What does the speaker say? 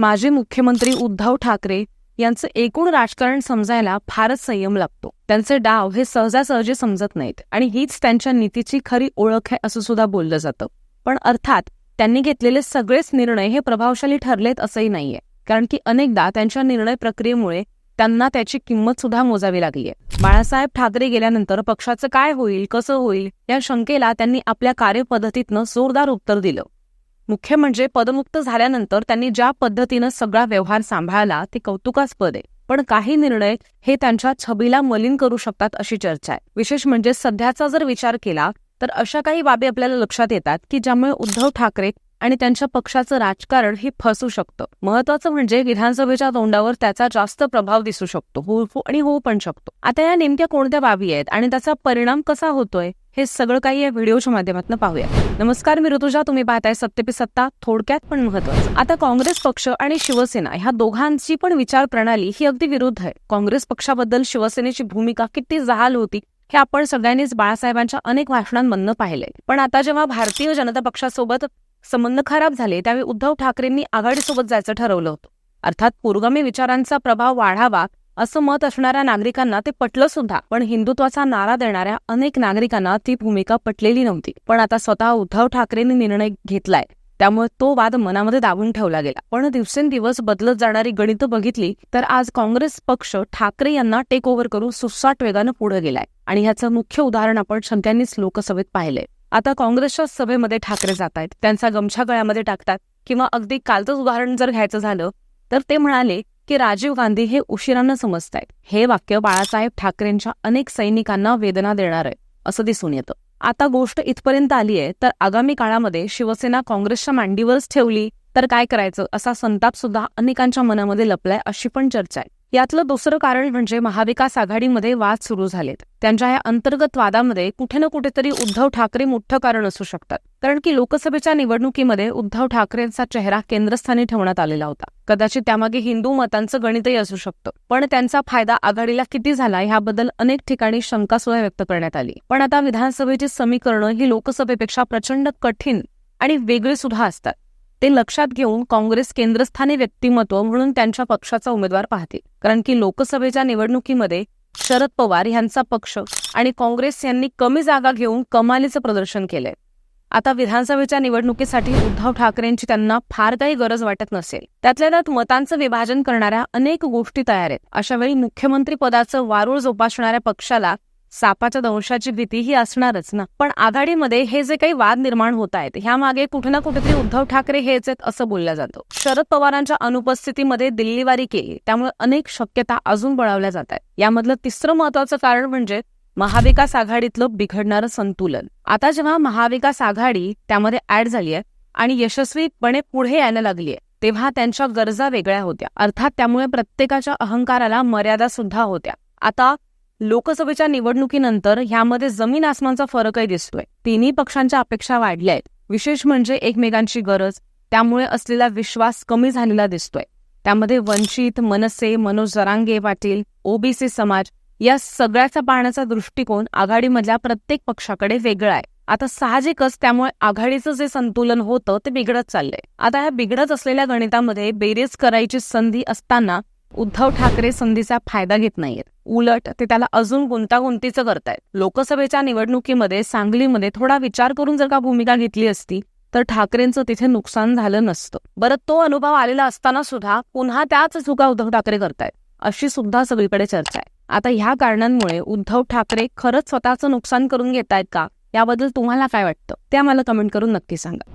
माजी मुख्यमंत्री उद्धव ठाकरे यांचं एकूण राजकारण समजायला फारच संयम लागतो. त्यांचे डाव हे सहजासहजी समजत नाहीत आणि हीच त्यांच्या नीतीची खरी ओळख आहे असं सुद्धा बोललं जातं. पण अर्थात त्यांनी घेतलेले सगळेच निर्णय हे प्रभावशाली ठरलेत असंही नाहीये. कारण की अनेकदा त्यांच्या निर्णय प्रक्रियेमुळे त्यांना त्याची किंमत सुद्धा मोजावी लागलीय. बाळासाहेब ठाकरे गेल्यानंतर पक्षाचं काय होईल कसं होईल या शंकेला त्यांनी आपल्या कार्यपद्धतीतनं जोरदार उत्तर दिलं. मुख्य म्हणजे पदमुक्त झाल्यानंतर त्यांनी ज्या पद्धतीनं सगळा व्यवहार सांभाळला ते कौतुकास्पद आहे. पण काही निर्णय हे त्यांच्या छबीला मलिन करू शकतात अशी चर्चा आहे. विशेष म्हणजे सध्याचा जर विचार केला तर अशा काही बाबी आपल्याला लक्षात येतात की ज्यामुळे उद्धव ठाकरे आणि त्यांच्या पक्षाचं राजकारण हे फसू शकतं. महत्वाचं म्हणजे विधानसभेच्या तोंडावर त्याचा जास्त प्रभाव दिसू शकतो. होऊ आणि होऊ पण शकतो. आता या नेमक्या कोणत्या बाबी आहेत आणि त्याचा परिणाम कसा होतोय हे सगळं काही या व्हिडिओच्या माध्यमातून पाहूया नमस्कार मी ऋतुजा. तुम्ही पाहताय सत्यपी सत्ता. थोडक्यात पण महत्वाचं आता काँग्रेस पक्ष आणि शिवसेना ह्या दोघांची पण विचार प्रणाली ही अगदी विरुद्ध आहे. काँग्रेस पक्षाबद्दल शिवसेनेची भूमिका किती जहाल होती हे आपण सगळ्यांनीच बाळासाहेबांच्या अनेक भाषणांमधनं पाहिलंय. पण आता जेव्हा भारतीय जनता पक्षासोबत संबंध खराब झाले त्यावेळी उद्धव ठाकरेंनी आघाडीसोबत जायचं ठरवलं होतं. अर्थात पुरोगामी विचारांचा प्रभाव वाढावा असं मत असणाऱ्या नागरिकांना ते पटलं सुद्धा. पण हिंदुत्वाचा नारा देणाऱ्या अनेक नागरिकांना ती भूमिका पटलेली नव्हती. पण आता स्वतः उद्धव ठाकरेंनी निर्णय घेतलाय. त्यामुळे तो वाद मनामध्ये दाबून ठेवला गेला. पण दिवसेंदिवस बदलत जाणारी गणितं बघितली तर आज काँग्रेस पक्ष ठाकरे यांना टेक ओव्हर करून सुसाट वेगानं पुढे गेलाय. आणि ह्याचं मुख्य उदाहरण आपण सगळ्यांनीच लोकसभेत पाहिलंय. आता काँग्रेसच्या सभेमध्ये ठाकरे जात आहेत त्यांचा गमछा गळ्यामध्ये टाकतात. किंवा अगदी कालचंच उदाहरण जर घ्यायचं झालं तर ते म्हणाले की राजीव गांधी हे उशिरानं समजतायत. हे वाक्य बाळासाहेब ठाकरेंच्या अनेक सैनिकांना वेदना देणार आहे असं दिसून येतं. आता गोष्ट इथपर्यंत आली आहे तर आगामी काळामध्ये शिवसेना काँग्रेसच्या मांडीवरच ठेवली तर काय करायचं असा संताप सुद्धा अनेकांच्या मनामध्ये लपलाय अशी पण चर्चा आहे. यातलं दुसरं कारण म्हणजे महाविकास आघाडीमध्ये वाद सुरू झालेत. त्यांच्या या अंतर्गत वादामध्ये कुठे ना कुठेतरी उद्धव ठाकरे मोठं कारण असू शकतात. कारण की लोकसभेच्या निवडणुकीमध्ये उद्धव ठाकरेंचा चेहरा केंद्रस्थानी ठेवण्यात आलेला होता. कदाचित त्यामागे हिंदू मतांचं गणितही असू शकतं. पण त्यांचा फायदा आघाडीला किती झाला याबद्दल अनेक ठिकाणी शंका सुद्धा व्यक्त करण्यात आली. पण आता विधानसभेची समीकरणं ही लोकसभेपेक्षा प्रचंड कठीण आणि वेगळी सुद्धा असतात. ते लक्षात घेऊन काँग्रेस केंद्रस्थानी व्यक्तिमत्व म्हणून त्यांच्या पक्षाचा उमेदवार पाहते कारण की लोकसभेच्या निवडणुकीमध्ये शरद पवार यांचा पक्ष आणि काँग्रेस यांनी कमी जागा घेऊन कमालीचं प्रदर्शन केलंय. आता विधानसभेच्या निवडणुकीसाठी उद्धव ठाकरेंची त्यांना फार काही गरज वाटत नसेल. त्यातल्या त्यात मतांचं विभाजन करणाऱ्या अनेक गोष्टी तयार आहेत. अशा वेळी मुख्यमंत्री पदाचं वारूळ जोपासणाऱ्या पक्षाला सापाच्या दंशाची भीती ही असणारच ना. पण आघाडीमध्ये हे जे काही वाद निर्माण होत आहेत ह्यामागे कुठे ना कुठेतरी उद्धव ठाकरे हेच आहेत असं बोललं जातं. शरद पवारांच्या अनुपस्थितीमध्ये दिल्लीवारी केली त्यामुळे अनेक शक्यता अजून बळावल्या जात आहेत. यामधलं तिसरं महत्वाचं कारण म्हणजे महाविकास आघाडीतलं बिघडणारं संतुलन. आता जेव्हा महाविकास आघाडी त्यामध्ये ऍड झाली आहे आणि यशस्वीपणे पुढे यायला लागली आहे तेव्हा त्यांच्या गरजा वेगळ्या होत्या. अर्थात त्यामुळे प्रत्येकाच्या अहंकाराला मर्यादा सुद्धा होत्या. आता लोकसभेच्या निवडणुकीनंतर ह्यामध्ये जमीन आसमानचा फरकही दिसतोय. तिन्ही पक्षांच्या अपेक्षा वाढल्या आहेत. विशेष म्हणजे एकमेकांची गरज त्यामुळे असलेला विश्वास कमी झालेला दिसतोय. त्यामध्ये वंचित मनसे मनोज जरांगे पाटील ओबीसी समाज या सगळ्याचा पाहण्याचा दृष्टिकोन आघाडीमधल्या प्रत्येक पक्षाकडे वेगळा आहे. आता साहजिकच त्यामुळे आघाडीचं जे संतुलन होतं ते बिघडत चाललंय. आता ह्या बिघडत असलेल्या गणितामध्ये बेरीज करायची संधी असताना उद्धव ठाकरे संधीचा फायदा घेत नाहीयेत उलट ते त्याला अजून गुंतागुंतीचं करतायत. लोकसभेच्या निवडणुकीमध्ये सांगलीमध्ये थोडा विचार करून जर का भूमिका घेतली असती तर ठाकरेंचं तिथे नुकसान झालं नसतं. बरं तो अनुभव आलेला असताना सुद्धा पुन्हा त्याच चुका उद्धव ठाकरे करतायत अशी सुद्धा सगळीकडे चर्चा आहे. आता ह्या कारणांमुळे उद्धव ठाकरे खरंच स्वतःचं नुकसान करून घेतायत का? याबद्दल तुम्हाला काय वाटतं? ते आम्हाला कमेंट करून नक्की सांगा.